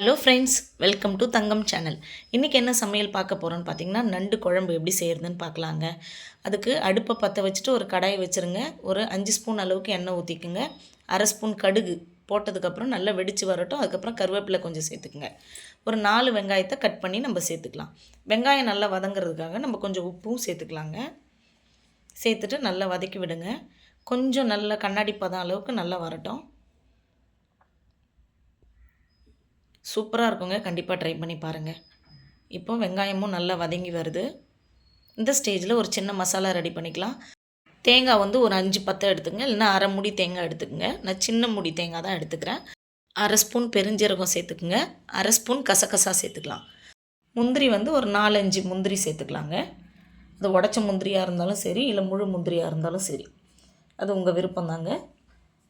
Hello friends welcome to Thangam channel இன்றைக்கி என்ன சமையல் பார்க்க போகிறோன்னு பார்த்தீங்கன்னா நண்டு குழம்பு எப்படி செய்கிறதுன்னு பார்க்கலாங்க. அதுக்கு அடுப்பை பற்ற வச்சுட்டு ஒரு கடாயை வச்சுருங்க. ஒரு அஞ்சு ஸ்பூன் அளவுக்கு எண்ணெய் ஊற்றிக்குங்க அரை ஸ்பூன் கடுகு போட்டதுக்கப்புறம் நல்லா வெடித்து வரட்டும். அதுக்கப்புறம் கருவேப்பிலை கொஞ்சம் சேர்த்துக்குங்க. ஒரு நாலு வெங்காயத்தை கட் பண்ணி நம்ம சேர்த்துக்கலாம். வெங்காயம் நல்லா வதங்குறதுக்காக நம்ம கொஞ்சம் உப்பும் சேர்த்துக்கலாங்க. சேர்த்துட்டு நல்லா வதக்கி விடுங்க. கொஞ்சம் நல்ல கண்ணாடி பதம் அளவுக்கு நல்லா வரட்டும். சூப்பராக இருக்குங்க. கண்டிப்பாக ட்ரை பண்ணி பாருங்கள் இப்போ வெங்காயமும் நல்லா வதங்கி வருது. இந்த ஸ்டேஜில் ஒரு சின்ன மசாலா ரெடி பண்ணிக்கலாம். தேங்காய் வந்து ஒரு அஞ்சு பத்தை எடுத்துக்கங்க. இல்லைன்னா அரை முடி தேங்காய் எடுத்துக்கோங்க. நான் சின்ன முடி தேங்காய் தான் எடுத்துக்கிறேன். அரை ஸ்பூன் பெருஞ்சீரகம் சேர்த்துக்குங்க. அரை ஸ்பூன் கசகசா சேர்த்துக்கலாம். முந்திரி வந்து ஒரு நாலஞ்சு முந்திரி சேர்த்துக்கலாங்க. அது உடச்ச முந்திரியாக இருந்தாலும் சரி இல்லை முழு முந்திரியாக இருந்தாலும் சரி. அது உங்கள் விருப்பம் தாங்க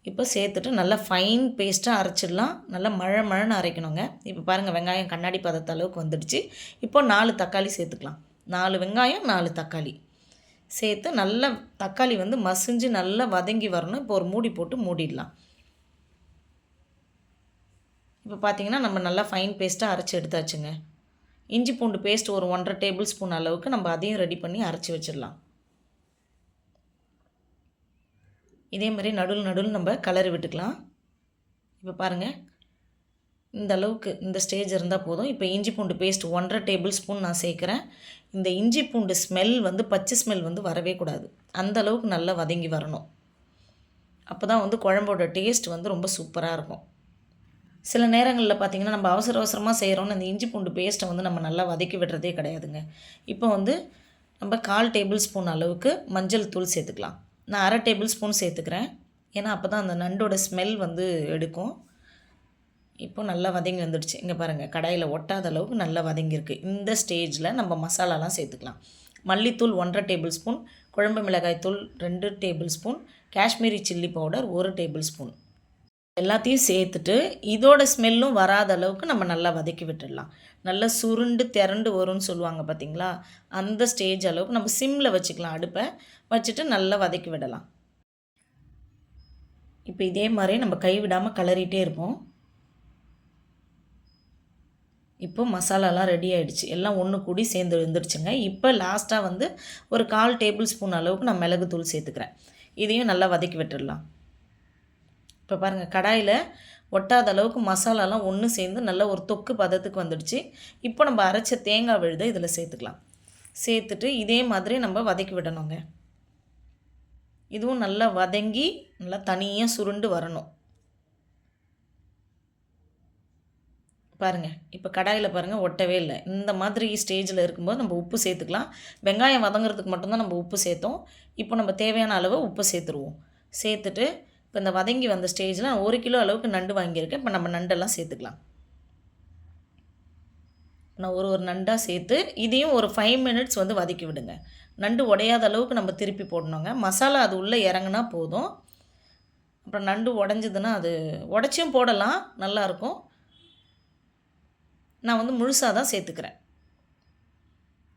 இப்போ சேர்த்துட்டு நல்லா ஃபைன் பேஸ்ட்டாக அரைச்சிடலாம். நல்லா மழை மழைன்னு அரைக்கணுங்க. இப்போ பாருங்கள் வெங்காயம் கண்ணாடி பதத்த அளவுக்கு வந்துடுச்சு. இப்போ நாலு தக்காளி சேர்த்துக்கலாம். நாலு வெங்காயம் நாலு தக்காளி. சேர்த்து நல்லா தக்காளி வந்து மசிஞ்சு நல்லா வதங்கி வரணும். இப்போ ஒரு மூடி போட்டு மூடிடலாம். இப்போ பார்த்தீங்கன்னா நம்ம நல்லா ஃபைன் பேஸ்ட்டாக அரைச்சி எடுத்தாச்சுங்க. இஞ்சி பூண்டு பேஸ்ட் ஒரு ஒன்றரை டேபிள் ஸ்பூன் அளவுக்கு நம்ம அதையும் ரெடி பண்ணி அரைச்சி வச்சிடலாம். இதே மாதிரி நடுவில் நடுவில் நம்ம கலர் விட்டுக்கலாம். இப்போ பாருங்கள் இந்த அளவுக்கு இந்த ஸ்டேஜ் இருந்தால் போதும். இப்போ இஞ்சி பூண்டு பேஸ்ட் ஒன்றரை டேபிள் ஸ்பூன் நான் சேர்க்குறேன். இந்த இஞ்சி பூண்டு ஸ்மெல் வந்து பச்சை ஸ்மெல் வந்து வரவே கூடாது. அந்த அளவுக்கு நல்லா வதங்கி வரணும். அப்போ தான் வந்து குழம்போட டேஸ்ட் வந்து ரொம்ப சூப்பராக இருக்கும். சில நேரங்களில் பார்த்திங்கன்னா நம்ம அவசர அவசரமாக செய்கிறோன்னு அந்த இஞ்சி பூண்டு பேஸ்ட்டை வந்து நம்ம நல்லா வதக்கி விடுறதே கிடையாதுங்க. இப்போ வந்து நம்ம கால் டேபிள் ஸ்பூன் அளவுக்கு மஞ்சள் தூள் சேர்த்துக்கலாம். நான் அரை டேபிள் ஸ்பூன் சேர்த்துக்கிறேன். ஏன்னா அப்போ தான் அந்த நண்டோட ஸ்மெல் வந்து எடுக்கும். இப்போ நல்லா வதங்கி வந்துடுச்சு. இங்கே பாருங்கள் கடாயில் ஒட்டாத அளவுக்கு நல்லா வதங்கியிருக்கு. இந்த ஸ்டேஜில் நம்ம மசாலாலாம் சேர்த்துக்கலாம். மல்லித்தூள் ஒன்றரை டேபிள் ஸ்பூன் குழம்பு மிளகாய் தூள் ரெண்டு table spoon Kashmiri chilli powder ஒரு டேபிள் ஸ்பூன். எல்லாத்தையும் சேர்த்துட்டு இதோட ஸ்மெல்லும் வராத அளவுக்கு நம்ம நல்லா வதக்கி விட்டுடலாம். நல்லா சுருண்டு திரண்டு வரும்னு சொல்லுவாங்க பார்த்தீங்களா அந்த ஸ்டேஜ் அளவுக்கு நம்ம சிம்மில் வச்சுக்கலாம். அடுப்பை வச்சுட்டு நல்லா வதக்கி விடலாம். இப்போ இதே மாதிரி நம்ம கைவிடாமல் கலரிட்டே இருப்போம். இப்போ மசாலாலாம் ரெடி ஆகிடுச்சு எல்லாம் ஒன்று கூடி சேர்ந்து வந்துடுச்சுங்க இப்போ லாஸ்ட்டாக வந்து ஒரு கால் டேபிள் ஸ்பூன் அளவுக்கு நான் மிளகுத்தூள் சேர்த்துக்கிறேன். இதையும் நல்லா வதக்கி விட்டுடலாம். இப்போ பாருங்கள் கடாயில் ஒட்டாத அளவுக்கு மசாலாலாம் ஒன்று சேர்ந்து நல்ல ஒரு தொக்கு பதத்துக்கு வந்துடுச்சு. இப்போ நம்ம அரைச்ச தேங்காய் விழுத இதில் சேர்த்துக்கலாம். சேர்த்துட்டு இதே மாதிரி நம்ம வதக்கி விடணுங்க. இதுவும் நல்லா வதங்கி நல்லா தனியாக சுருண்டு வரணும். பாருங்கள் இப்போ கடாயில் பாருங்கள் ஒட்டவே இல்லை. இந்த மாதிரி ஸ்டேஜில் இருக்கும்போது நம்ம உப்பு சேர்த்துக்கலாம். வெங்காயம் வதங்குறதுக்கு மட்டும்தான் நம்ம உப்பு சேர்த்தோம். இப்போ நம்ம தேவையான அளவு உப்பு சேர்த்துருவோம். சேர்த்துட்டு இப்போ இந்த வதங்கி வந்த ஸ்டேஜில் ஒரு கிலோ அளவுக்கு நண்டு வாங்கியிருக்கேன். இப்போ நம்ம நண்டெல்லாம் சேர்த்துக்கலாம். நான் ஒரு ஒரு நண்டாக சேர்த்து இதையும் ஒரு ஃபைவ் மினிட்ஸ் வந்து வதக்கி விடுங்க. நண்டு உடையாத அளவுக்கு நம்ம திருப்பி போடணுங்க. மசாலா அது உள்ளே இறங்குனா போதும். அப்புறம் நண்டு உடஞ்சதுன்னா அது உடச்சியும் போடலாம். நல்லாயிருக்கும் நான் வந்து முழுசாக தான் சேர்த்துக்கிறேன்.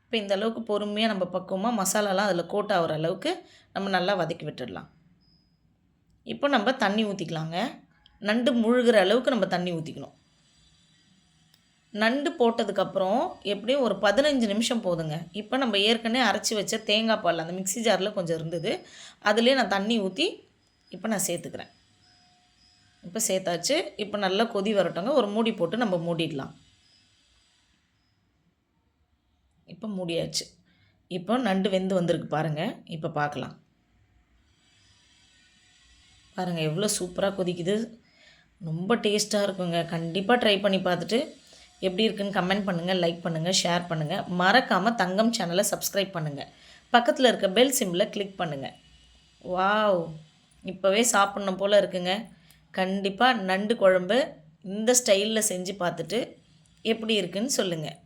இப்போ இந்த அளவுக்கு பொறுமையாக நம்ம பக்குவமாக மசாலாலாம் அதில் கோட் ஆகிற அளவுக்கு நம்ம நல்லா வதக்கி விட்டுடலாம். இப்போ நம்ம தண்ணி ஊற்றிக்கலாங்க நண்டு முழுகிற அளவுக்கு நம்ம தண்ணி ஊற்றிக்கணும் நண்டு போட்டதுக்கப்புறம் எப்படியும் ஒரு பதினஞ்சு நிமிஷம் போதுங்க. இப்போ நம்ம ஏற்கனவே அரைச்சி வச்ச தேங்காய் பால் அந்த மிக்சி ஜாரில் கொஞ்சம் இருந்தது. அதுலேயே நான் தண்ணி ஊற்றி இப்போ நான் சேர்த்துக்கிறேன். இப்போ சேர்த்தாச்சு. இப்போ நல்லா கொதி வரட்டோங்க ஒரு மூடி போட்டு நம்ம மூடிடலாம். இப்போ மூடியாச்சு. இப்போ நண்டு வெந்து வந்திருக்கு பாருங்கள் இப்போ பார்க்கலாம். பாருங்கள் எவ்வளோ சூப்பராக கொதிக்குது. ரொம்ப டேஸ்ட்டாக இருக்குங்க. கண்டிப்பாக ட்ரை பண்ணி பார்த்துட்டு எப்படி இருக்குன்னு கமெண்ட் பண்ணுங்கள் லைக் பண்ணுங்கள் ஷேர் பண்ணுங்கள் மறக்காமல் தங்கம் சேனலை சப்ஸ்கிரைப் பண்ணுங்கள் பக்கத்தில் இருக்க பெல் சிம்மில் கிளிக் பண்ணுங்கள் வாவ் இப்போவே சாப்பிட்ணும் போல் இருக்குங்க. கண்டிப்பாக நண்டு குழம்பு இந்த ஸ்டைலில் செஞ்சு பார்த்துட்டு எப்படி இருக்குன்னு சொல்லுங்கள்